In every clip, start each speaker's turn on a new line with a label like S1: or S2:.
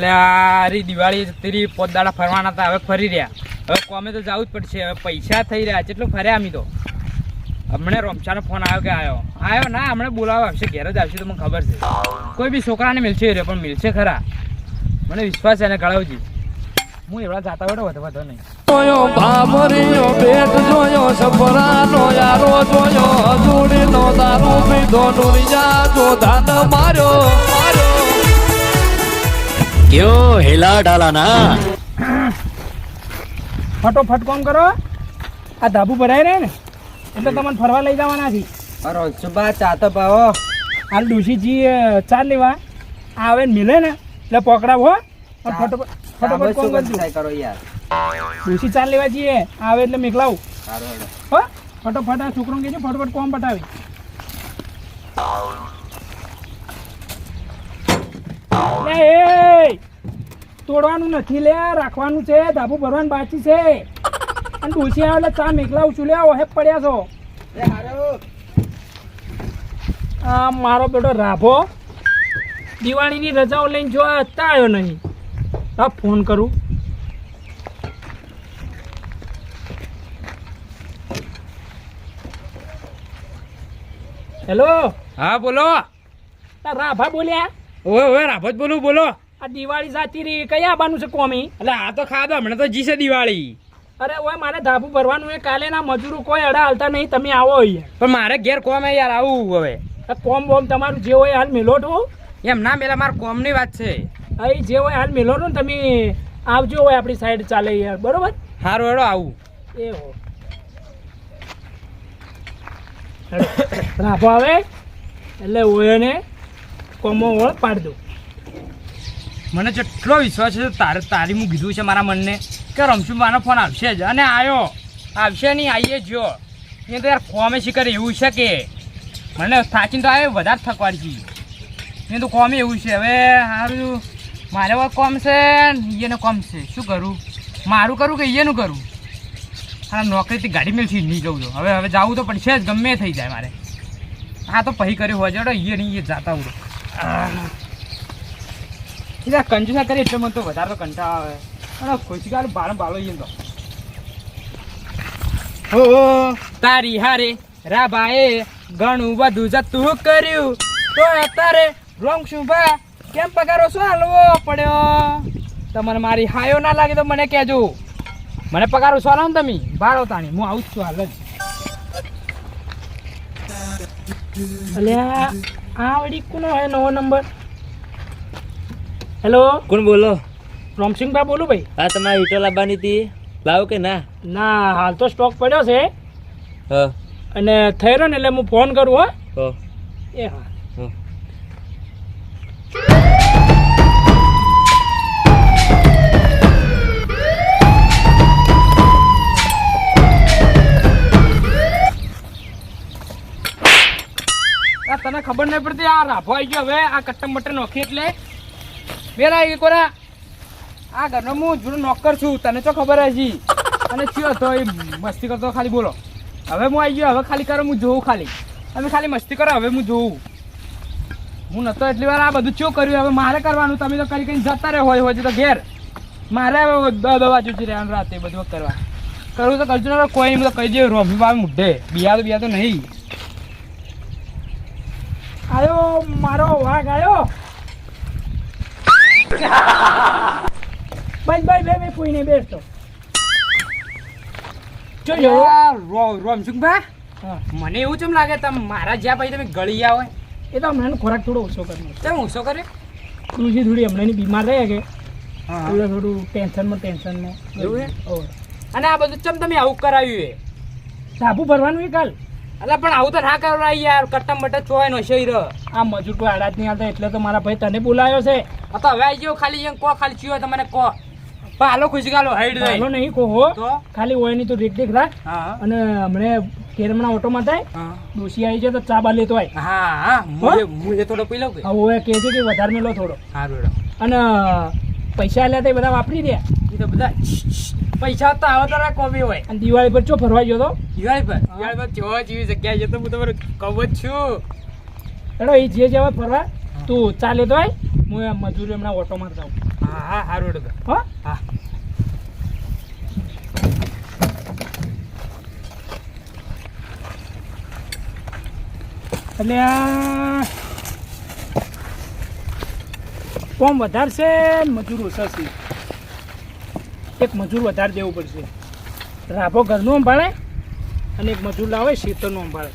S1: એટલે આ રી દિવાળી તેરી પોત દાડા ફરવાના હતા, હવે ફરી રહ્યા. હવે કોમે તો જવું જ પડશે, હવે પૈસા થઈ રહ્યા કેટલું ફર્યા અમી તો. હમણાં રોમચાનો ફોન આવ્યો કે આવ્યો? આવ્યો ના, હમણાં બોલાવો, આવશે, ઘેર જ આવશે, તો મને ખબર છે. કોઈ બી છોકરાને મિલશે રે પણ મિલશે ખરા. મને વિશ્વાસ છે એને ગળાવજી. હું એવડા જાતા હોય વધુ, વધો નહીં.
S2: જોયો ભામરીયો પેટ જોયો સફરાનો યારો જોયો, હજુડીનો દારૂ પીધો, નુરિયા જો ધાન માર્યો.
S3: કયો હેલા ડાલા ના
S4: ફટોફટ કોમ કરો. આ ધાબુ ભરાય રહે ને એટલે તમને ફરવા લઈ જવાના છે.
S1: અરે સુબા ચા તો ભાવો
S4: હાલ ડુસીજી ચા લેવા. આવે ને મિલે ને એટલે પકડાવો ફટોફટ ફટોફટ કોમ
S1: કરો યાર.
S4: ડુસી ચા લેવા જઈએ. આવે એટલે મેકલાવ હો ફટોફટ આ છોકરો કહેજો ફટોફટ કોમ પટાવી. એ તોડવાનું નથી લે રાખવાનું છે ધાબુ ભરવાનું બાકી છે. અને ડોશી આવે એટલે ચા મેકલા ઉછુલ્યા લે ઓહે પડ્યા છો. આ મારો બેટો રાભો. દિવાળીની રજાઓ લઈને જો અત્યારે આવ્યો નહીં. હા ફોન કરું. હેલો?
S1: હા બોલો.
S4: રાભા બોલ્યા?
S1: ઓય ઓય જ બોલું બોલો.
S4: આ દિવાળી જાતી રહી કયા આવવાનું છે કોમી?
S1: એટલે આ તો ખાધો હમણાં તો જી છે દિવાળી.
S4: અરે ઓય મારે ધાબુ ભરવાનું એ કાલે ના મજૂરો કોઈ અડા હાલતા નહીં તમે આવો અહીંયા.
S1: પણ મારે ઘેર કોમ હે યાર આવું હવે.
S4: કોમ બોમ તમારું જે હોય હાલ મેલો
S1: એમ ના મેલા મારા કોમની વાત છે.
S4: અહીં જે હોય હાલ મેલો ને તમે આવજો હોય આપણી સાઈડ ચાલે યાર બરોબર?
S1: હારો હેડો આવું.
S4: એ હો. રાખો આવે એટલે ઓયોને કોમો ઓળ પાડી દો.
S1: મને જેટલો વિશ્વાસ છે તારે તારી હું કીધું છે મારા મનને કે રમશું, મારો ફોન આવશે જ. અને આવ્યો આવશે નહીં આવીએ જો એ તો યાર કોમે શિખર એવું છે કે મને થાચીને તો આવે વધારે થકવાડી છે એ તો કોમે એવું છે. હવે સારું મારે કોમ છે એને કોમ છે. શું કરું? મારું કરું કે એનું કરું? હા, નોકરીથી ગાડી મેળથી નહીં જવું તો. હવે હવે જવું તો પડશે જ, ગમે થઈ જાય મારે. હા, તો પહી કર્યું હોય જોડો એ નહીં એ જાતા હું એટલે કંજુસા કરી એટલે મને તો વધારે તો આવે. અને ખુશગાર બાર બાળો જઈએ તો. હો તારી હારે રાભાએ ઘણું બધું જતું કર્યું. તો અત્યારે રોંગ શું ભા કેમ પગારો શું હાલવો પડ્યો? તમને મારી હાયો ના લાગે તો મને કહેજો. મને પગારો શું હાલો ને તમે? ભાડો તાણી, હું આવું છું હાલ જ.
S4: અલ્યા, આ વડી કોનો હે નવો નંબર? હેલો
S3: કોણ બોલો?
S4: રોમસિંગભાઈ બોલું ભાઈ.
S3: હા તમારે ઈટો લાવવાની હતી. લાવો કે ના?
S4: ના હાલ તો સ્ટોક પડ્યો છે.
S3: હા.
S4: અને થઈ રહ્યો ને એટલે હું ફોન કરું હો.
S3: હો.
S4: એ હા.
S3: હો
S1: આ તને ખબર નહીં પડતી આ રાભો આવી ગયો હવે આ કટ્ટમ બટન નોખી એટલે. બેરા એક વાર. આ ઘરનો હું નોકર છું, તને તો ખબર હજી? અને એ મસ્તી કરતો ખાલી, બોલો. હવે હું આવી ગયો, હવે ખાલી કરો, હું જોઉં ખાલી. તમે ખાલી મસ્તી કરો, હવે હું જોઉં. હું નતો એટલી વાર આ બધું ચો કર્યું, હવે મારે કરવાનું, તમે તો કરી કરીને જતા રહે, હોય હોય, તો ઘેર. મારે હવે દ દવા જોતી રહેવાનું રાતે બધું કરવા. કરવું તો કરજો ને કોઈ તો કહી દઉં, રોમી બાબા મુઢે બિયા તો બિયા તો નહીં.
S4: આયો, મારો વાઘ આયો. બસ ભાઈ બે બે કોઈ નહીં બેસતો. જોજો.
S1: રોમસુખભા
S4: હા.
S1: મને એવું ચમ લાગે તમે મારા જ્યાં પછી તમે ગળી હોય?
S4: એ તો હમણાં ખોરાક થોડો ઓછો કરવાનો
S1: તમે ઓછો કરે
S4: તુલસી થોડી હમણાંની બીમાર રહે કે થોડું થોડું ટેન્શનમાં ટેન્શનમાં.
S1: અને આ બધું ચમ તમે આવું કરાવ્યું એ?
S4: સાબુ ભરવાનું એ કાલ?
S1: એટલે પણ આવું તો ના કરવા યાર. કટમ બટમ ચોય નો હીરો
S4: આ મજૂર કોઈ આડા નહીં આવતા એટલે તો મારા ભાઈ તને બોલાયો છે.
S1: તો હવે આવી ગયો ખાલી એમ કો ખાલી ચિયો તમને કો. પાલો હાલો ખુશી ગાલો હાઈડ
S4: હાલો
S1: પાલો
S4: નહીં કો
S1: હો.
S4: ખાલી ઓય નહીં તો દેખ દેખ રાખ. અને હમણે કેરમના ઓટોમાં થાય
S1: હા.
S4: ડોસી આવી જાય તો ચા બા લેતો આય.
S1: હા હા. મુજે મુજે થોડો પી લઉં કે?
S4: હવે કે છે કે વધારે મેલો થોડો.
S1: હા બેડો
S4: અને પૈસા આલ્યા તે બધા વાપરી દે
S1: એ તો બધા પૈસા તો આવો તારા કોમી હોય.
S4: અને દિવાળી પર ચો ફરવા ગયો તો?
S1: દિવાળી પર? દિવાળી પર જોવા જેવી જગ્યા જતો હું તમારે કહું જ છું.
S4: એડો એ જે જવા ફરવા તું ચાલે તો ભાઈ હું આ મજૂરી હમણાં ઓટોમાં જાઉં
S1: હા હા સારું હેડો તો.
S4: હા? એટલે આ કોમ વધારશે મજૂર ઓછા છે એક મજૂર વધારે દેવું પડશે. રાભો ઘરનું સંભાળે અને એક મજૂર લાવે શીતળનું સંભાળે.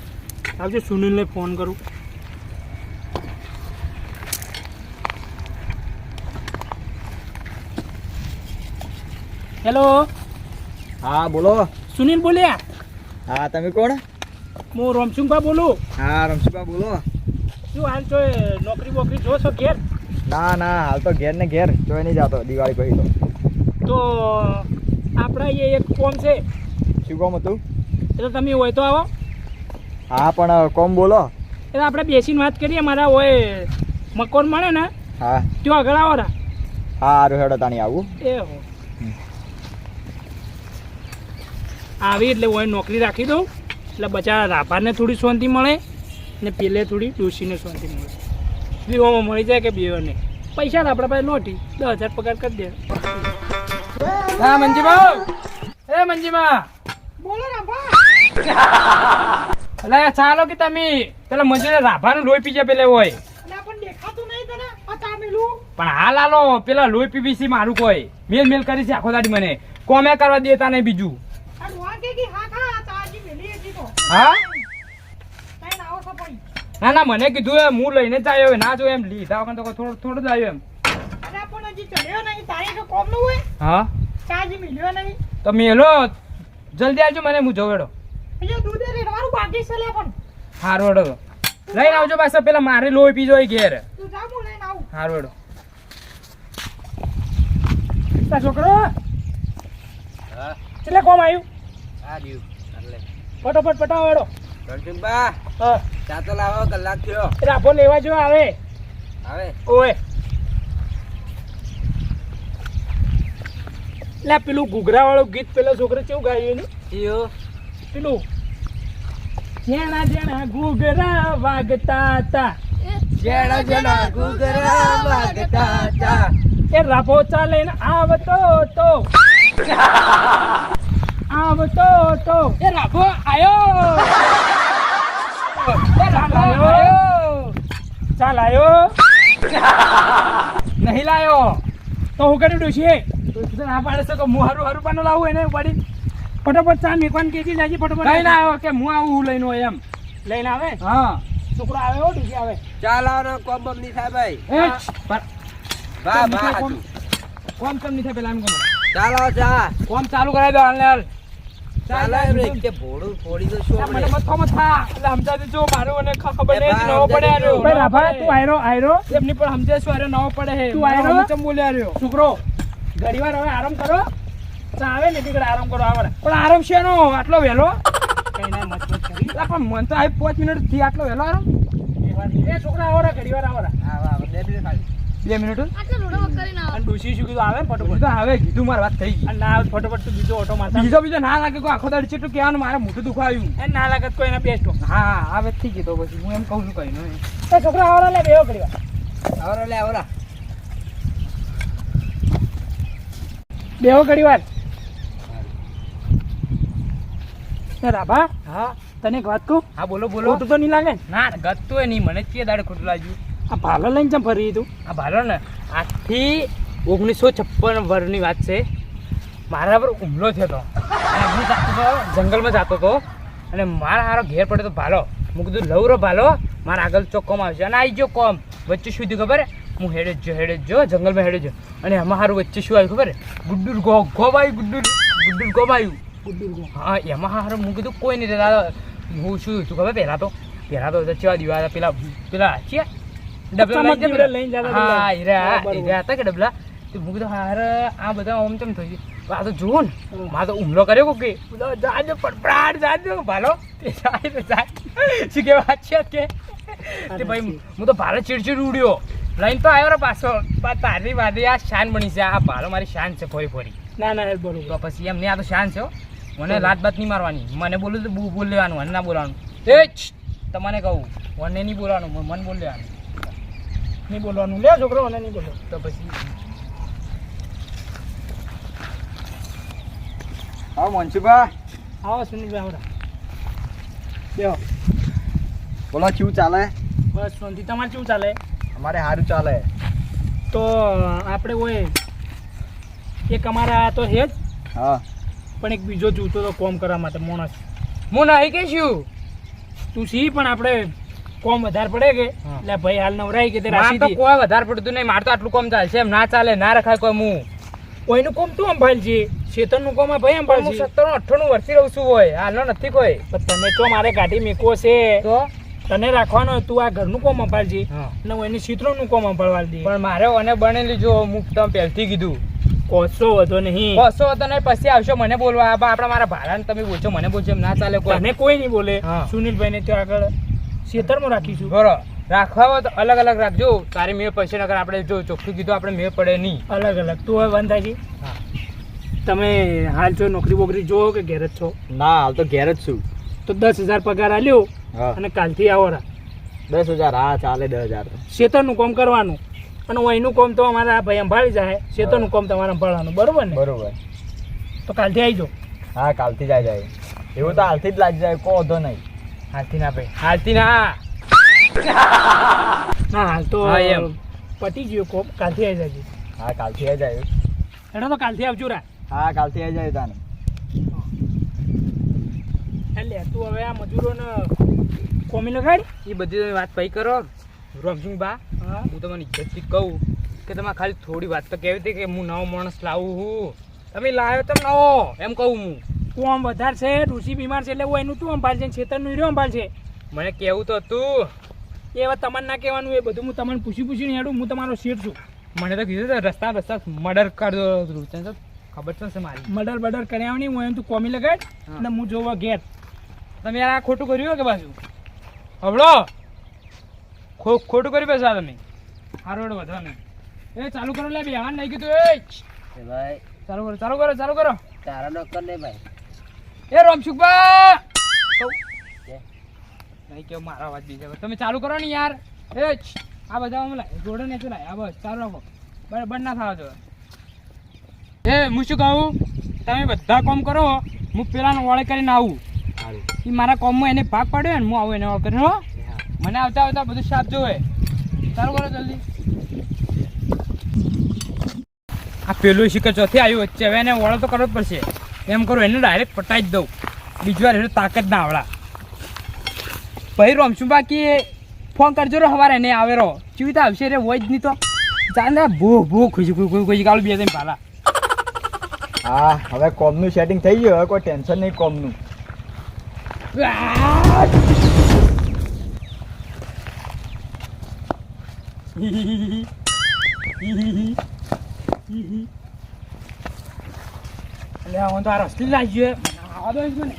S4: આવજો સુનિલને ફોન કરું. હેલો
S5: હા બોલો.
S4: સુનિલ બોલ્યા?
S5: હા તમે કોણ?
S4: હું રોમસિંગભા બોલું.
S5: હા રમશીબા બોલો.
S4: શું હાલ છો નોકરી બોકરી જોશો છો ઘેર?
S5: ના ના હાલ તો ઘેર ને ઘેર. જોઈ નહીં જાતો દિવાળી પછી તો.
S4: તો આપણા અહીંયા એક કોમ છે.
S5: શું કોમ હતું?
S4: એટલે તમે હોય તો આવો.
S5: હા પણ કોમ બોલો.
S4: એટલે આપણે બેસીને વાત કરીએ મારા હોય મકોન મળે ને
S5: હા.
S4: ત્યાં આગળ આવો રા.
S5: હા હારું હેડો તાણી આવું.
S4: એ હો. આવી એટલે હું નોકરી રાખી દઉં. એટલે બચારા રાભાને થોડી શાંતિ મળે ને પેલે થોડી ડોશીને શાંતિ મળે. દીવામાં મળી જાય કે બેઓને પૈસા આપણા પાસે લોટી દસ હજાર પગાર કરી દે.
S1: હા મંજીબા એ મંજીબા એટલે ચાલો કે તમે. પેલા મંજૂરે રાભાનું લોહી પીજે પેલે હોય. પણ હાલ હાલો પેલા લોહી પીવીસી મારું કોઈ. મેલ મેલ કરી છે આખો દાડી મને. કોમે કરવા દેતા નહીં બીજું. હા? ના ના મને કીધું હું લઈને જ આવ્યો ના જો એમ. લીધા વગર તો થોડું થોડું જ આવ્યો એમ. હા? તો મેલો જલ્દી આવજો મને હું લે પણ. હારો વડો લઈને આવજો પાછો પેલા મારે લોહી પીજો એ ઘેર. હારું વડો
S4: તા છોકરો? એટલે કોમ આવ્યું ફટોફટ પટાવો એડો હા.
S5: ચા તો લાવો કલાક થયો.
S4: રાભો લેવા જો આવે.
S5: હવે
S4: ઓય. લે પેલું ઘૂઘરા વાળું ગીત પેલા છોકરો કેવું ગાયું એનું? પેલું? જેણા જેણા ઘૂઘરા વાગતા હતા.
S5: જેણા જેણા ઘૂઘરા વાગતા હતા.
S4: એ ચાલે ને આવતો તો આવતો તો એ રાફો આયો. એ રાભો આયો. ચાલ આયો.
S1: નહીં લાયો.
S4: તો હું કરી દઉં
S1: તો ના પાડે છે કે હું હારું હારું પાનું લાવું એને ઉપાડી.
S4: ફટોફટ ચા મેકવાન કેજી જાજી ફટોફટ
S1: કઈ ના આવ્યો કે હું આવું હું લઈને એમ.
S4: લઈને આવે?
S1: હા.
S4: છોકરો આવે હો ડોશી આવે.
S5: ચા લાવો કોમ બમ નહીં થાય ભાઈ. વાહ
S1: કોમ
S5: વાહ
S1: કોમ- કોમ કેમ નહીં થાય પેલા એમ કહો મને.
S5: ચા લાવો ચા.
S1: કોમ ચાલુ કરાવી દો હાલ. ને હાલ
S5: ચા લાવો રે કે ભોળું ફોડી તો શું
S1: મને મથો મથા એટલે સમજાતી જો મારું અને ખબર નહીં નવો પડે આર્યો.
S4: ભાઈ રાભા તું આયરો આયરો.
S1: એમની પણ સમજે શું આર્યો નવો પડે હે.
S4: તું આયરો?
S1: ચમ બોલ્યા રહ્યો?
S4: છોકરો ઘડી વાર હવે આરામ કરો. ચા આવે ને તીકડે આરામ કરો આવે
S1: પણ આરામ છે નો આટલો વહેલો? પણ મન તો આવી પાંચ મિનિટથી આટલો વહેલો આરામ.
S4: એ છોકરા આવો ઘડીવાર આવો
S5: બે મિનિટ
S1: બે મિનિટ
S4: અને શું કીધું આવે ફટોફટ?
S1: હવે કીધું મારી વાત થઈ ગઈ.
S4: અને ના તો બીજો ઓટો મારતા.
S1: બીજો બીજો ના લાગે કોઈ આખો દાડી ચેટલું કહેવાનું મારે મોઢું દુખાવ્યું
S4: એ ના લાગે કોઈ એના બેસ્ટ
S1: હા હવે થઈ ગયો પછી. હું એમ કહું છું કઈ
S4: છોકરા આવો લે બેહો ઘડી
S5: આવરા લે આવરા
S4: બેહો ઘડી વાર. એ રાભા
S1: હા.
S4: તને એક વાત કહું?
S1: હા બોલો બોલો.
S4: ખોટું તો નહીં લાગે? ને?
S1: ગતું નહીં. મને કે દાડે ખોટું લાગ્યું.
S4: આ ભાલો લઈને ચમ ફરી તું?
S1: આ ભાલો ને આજથી ઓગણીસો છપ્પન વર્ષની વાત છે. મારા પર હુમલો થયો હતો. હું જંગલમાં જતો હતો. અને મારા હારો ઘેર પડ્યો તો ભાલો. હું કીધું લવરો ભાલો. મારા આગળ ચોક કોમ આવશે. અને આવી જો કોમ. વચ્ચે શું થયું ખબર? હે? હેડે જ હેડે જ જંગલમાં હેડે જો અને એમાં હારું વચ્ચે શું આવ્યું ખબર? ગુડ્ડુર ગો ગોબ આવ્યું ગુડ્ડુર ગુડ્ડુર ગોબ આવ્યું હા એમાં સારું હું કીધું કોઈ નહીં દાદા હું શું તું ખબર? પહેલાં તો પહેલાં તો ચેવા દીવા પેલા પેલા છે ડબલા લઈને પેલા-
S4: લઈને જતા
S1: હા હીરા હીરા હતા કે ડબલા? તો હું કીધું હાર આ બધા આમ તેમ થઈ ગયું. આ તો જુઓ ને મારે તો હુમલો કર્યો તો જાજો પડપડાટ જાજો. ભાલો તે જાય જાય. શું કે વાત છે કે? તે ભાઈ હું તો ભાલો ચીડચીડ ઉડ્યો. લઈને તો આવ્યો પાછો. તારી વાદી આ શાન બની છે. આ ભાલો મારી શાન છે ફોરી ફોરી.
S4: ના ના બોલું
S1: તો પછી એમને આ તો શાન છે મને લાત બાત નહીં મારવાની. મને બોલું તો બહુ બોલ લેવાનું મને ના બોલવાનું. એ તમને કહું મને નહીં બોલવાનું મને બોલ લેવાનું.
S4: નહીં બોલવાનું. લે છોકરો મને નહીં બોલો
S1: તો પછી
S5: હા મનસુભા
S4: આવો સુનિલભાઈ આવડા. બેહો
S5: બોલો શું ચાલે?
S4: બસ શાંતિ. તમારે શું ચાલે?
S5: અમારે સારું ચાલે.
S4: તો આપણે હોય એક અમારા તો છે જ
S5: હા.
S4: પણ એક બીજો જોતો તો કોમ કરવા માટે માણસ.
S1: હું નહીં કહીશું
S4: તું સી પણ આપણે કોમ વધારે પડે કે? એટલે ભાઈ હાલ નવરાઈ કે તે રાખી
S1: તો કોઈ વધારે પડતું નહીં મારે તો આટલું કોમ ચાલશે એમ ના ચાલે ના રખાય કોઈ હું
S4: કોઈનું કોમ તું અંભાળ છે શેતરનું કોમ ભાઈ અંભાળ છે
S1: સત્તર અઠ્ઠાણું વર્ષથી રહું છું હોય હાલનો નથી કોઈ.
S4: પણ તમે તો મારે ગાડી મીકો છે.
S1: તો?
S4: તને રાખવાનો તું આ ઘરનું કોમ અપાડજે છે
S1: હું
S4: એની ચિત્રોનું કોમ દે.
S1: પણ મારે અને બનેલી જો હું તમે પહેલથી કીધું.
S4: કોસો વધો નહીં.
S1: કોસો વધો નહીં પછી આવશો મને બોલવા. આપણા મારા ભાડા તમે બોલશો મને બોલશો એમ ના ચાલે કોઈ.
S4: કોઈ નહીં બોલે.
S1: હા.
S4: સુનિલભાઈ ને ત્યાં આગળ ખેતરમાં રાખીશું.
S1: બરોબર રાખવા તો અલગ અલગ રાખજો. તારી મેળ પડશે નગર આપણે જો ચોખ્ખું કીધું આપણે મેળ પડે નહીં.
S4: અલગ અલગ. તું હવે બંધ
S1: થાય
S4: તમે હાલ છો નોકરી બોકરી જોવો કે ઘેર જ છો?
S5: ના હાલ તો ઘેર જ છું.
S4: તો દસ હજાર પગાર આલ્યો. અને કાલથી આવો રા.
S5: દસ હજાર હા ચાલે દસ હજાર.
S4: શેતરનું કોમ કરવાનું. અને અહીંનું કોમ તો અમારા ભાઈ સંભાળી જાય. શેતરનું કોમ તમારે સંભાળવાનું. બરોબર ને?
S5: બરોબર.
S4: તો કાલથી આવી જાઓ.
S5: હા કાલથી જ આવી જાય. એવું તો હાલથી જ લાગી જાય કોઈ વધો નહીં.
S1: હાલથી ના ભાઈ. હાલથી ના.
S4: ના હાલ તો
S1: હા, એમ.
S4: પતી ગયું કોમ કાલથી આવી જાય
S5: હા કાલથી આવી જાય.
S4: એનો તો કાલથી આવજો રા.
S5: હા કાલથી આવી જાય તાને.
S4: એટલે તું હવે આ મજૂરોને કોમી લગાડી
S1: એ બધી તમે વાત પૈ કરો. રમસિંહ બા.
S4: હા.
S1: તમને ઇજ્જતથી કહું કે તમે ખાલી થોડી વાત તો કહેવી હતી કે હું નવો માણસ લાવું હું. તમે લાવ્યો તમે નવો એમ કહું હું.
S4: તું આમ વધારે છે ઋષિ બીમાર છે એટલે હું એનું તું સંભાળ છે છેતરનું હીરો આમ છે.
S1: મને કેવું તો હતું
S4: એ હવે તમારે ના કહેવાનું એ બધું હું તમને પૂછી પૂછીને હેડું હું તમારો શેઠ છું.
S1: મને તો કીધું રસ્તા રસ્તા મર્ડર કરજો તને તો ખબર છે મારી.
S4: મર્ડર બર્ડર કર્યા નહીં હું એમ તું કોમી લગાડ અને હું જોવા ઘેર.
S1: તમે આ ખોટું કર્યું કે પાછું? હવડો ખો ખોટું કરી બેસા તમે. હારોડ રોડ વધવા નહીં એ ચાલુ કરો લે બેહાન નહીં કીધું એ
S3: ભાઈ.
S1: ચાલુ કરો ચાલુ કરો ચાલુ કરો.
S3: તારા નોકર ને ભાઈ.
S1: એ
S3: રોમસુખભાઈ.
S1: નહીં કેવું મારા અવાજ બીજા તમે ચાલુ કરો ને યાર. એ આ બધા લાય. જોડે ને લાય. આ બસ ચાલુ રાખો. બરાબર ના થવા જો એ હું શું કહું? તમે બધા કામ કરો. હું પેલાને ઓળે કરીને આવું. એ મારા કોમમાં એને ભાગ પાડ્યો ને, હું આવું એને હો. મને આવતા આવતા બધું સાફ જોવે. ચાલો કરો જલ્દી. આ પેલું શિખર ચોથી આવ્યું વચ્ચે. હવે એને વળો તો કરવો જ પડશે. એમ કરું, એને ડાયરેક્ટ પટાઈ જ દઉં. બીજી વાર એને તાકાત ના આવડા. ભાઈ રમશું બાકી ફોન કરજો રો હવારે, એને આવે રહો ચીવી તો આવશે રે, હોય જ નહીં તો. ચાલે ભૂ ભૂ, ખુશી ખુશી ખુશી કાલ બે પાલા.
S5: હા, હવે કોમનું સેટિંગ થઈ ગયું. હવે કોઈ ટેન્શન નહીં કોમનું.
S1: એટલે હું તો આ રસ્તી લાગી ગયો. આવા દો મને